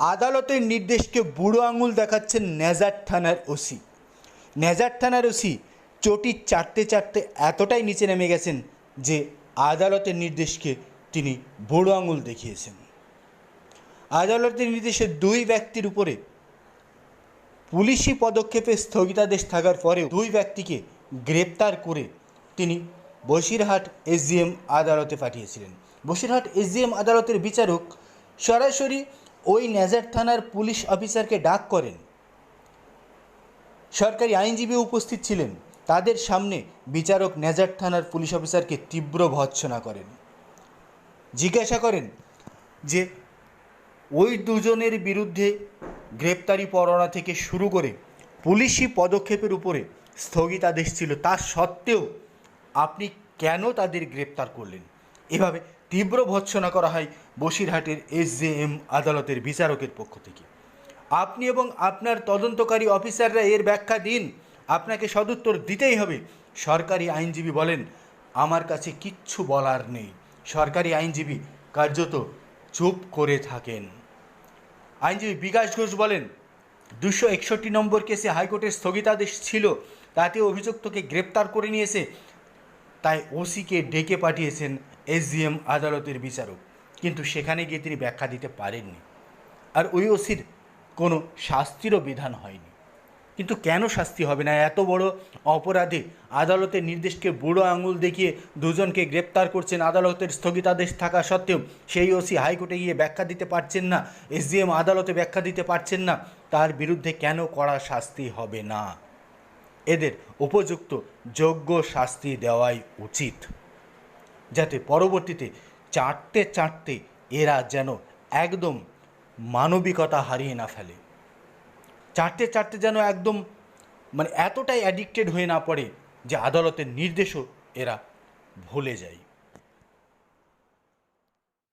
আদালতের নির্দেশকে বুড়ো আঙুল দেখাচ্ছেন নেজার থানার ওসি। নেজার থানার ওসি চটি চাটতে চাটতে এতটাই নিচে নেমে গেছেন যে আদালতের নির্দেশকে তিনি বুড়ো আঙুল দেখিয়েছেন। আদালতের নির্দেশে দুই ব্যক্তির উপরে পুলিশি পদক্ষেপে স্থগিতাদেশ থাকার পরেও দুই ব্যক্তিকে গ্রেপ্তার করে তিনি বসিরহাট এসডিএম আদালতে পাঠিয়েছিলেন। বসিরহাট এসডিএম আদালতের বিচারক সরাসরি ওই নেজার থানার পুলিশ অফিসারকে ডাক করেন। সরকারি আইনজীবী উপস্থিত ছিলেন। তাদের সামনে বিচারক নেজার থানার পুলিশ অফিসারকে তীব্র ভৎসনা করেন। জিজ্ঞাসা করেন যে, ওই দুজনের বিরুদ্ধে গ্রেপ্তারি পরোয়ানা থেকে শুরু করে পুলিশি পদক্ষেপের উপরে স্থগিতাদেশ ছিল। তা সত্ত্বেও আপনি কেন তাদের গ্রেপ্তার করলেন? এভাবে তীব্র ভৎসনা করা হয় বসিরহাটের এসজেএম আদালতের বিচারকের পক্ষ থেকে। আপনি এবং আপনার তদন্তকারী অফিসাররা এর ব্যাখ্যা দিন। আপনাকে সদুত্তর দিতেই হবে। সরকারি আইনজীবী বলেন, আমার কাছে কিচ্ছু বলার নেই। সরকারি আইনজীবী কার্যত চুপ করে থাকেন। আইনজীবী বিকাশ ঘোষ বলেন, দুশো একষট্টি নম্বর কেসে হাইকোর্টের স্থগিতাদেশ ছিল। তাতে অভিযুক্তকে গ্রেপ্তার করে নিয়েছে তাই ওসিকে ডেকে পাঠিয়েছেন এসডিএম আদালতের বিচারক। কিন্তু সেখানে গিয়ে তিনি ব্যাখ্যা দিতে পারেননি। আর ওই ওসির কোনো শাস্তিরও বিধান হয়নি। কিন্তু কেন শাস্তি হবে না? এত বড় অপরাধে আদালতের নির্দেশকে বুড়ো আঙুল দেখিয়ে দুজনকে গ্রেপ্তার করছেন আদালতের স্থগিতাদেশ থাকা সত্ত্বেও সেই ওসি হাইকোর্টে গিয়ে ব্যাখ্যা দিতে পারছেন না এসডিএম আদালতে ব্যাখ্যা দিতে পারছেন না। তার বিরুদ্ধে কেন কড়া শাস্তি হবে না? এদের উপযুক্ত যোগ্য শাস্তি দেওয়াই উচিত। যাতে পরবর্তীতে চাটতে চাটতে এরা যেন একদম মানবিকতা হারিয়ে না ফেলে। চাটতে চাটতে যেন একদম মানে এতটাই অ্যাডিক্টেড হয়ে না পড়ে যে আদালতের নির্দেশও এরা ভুলে যায়।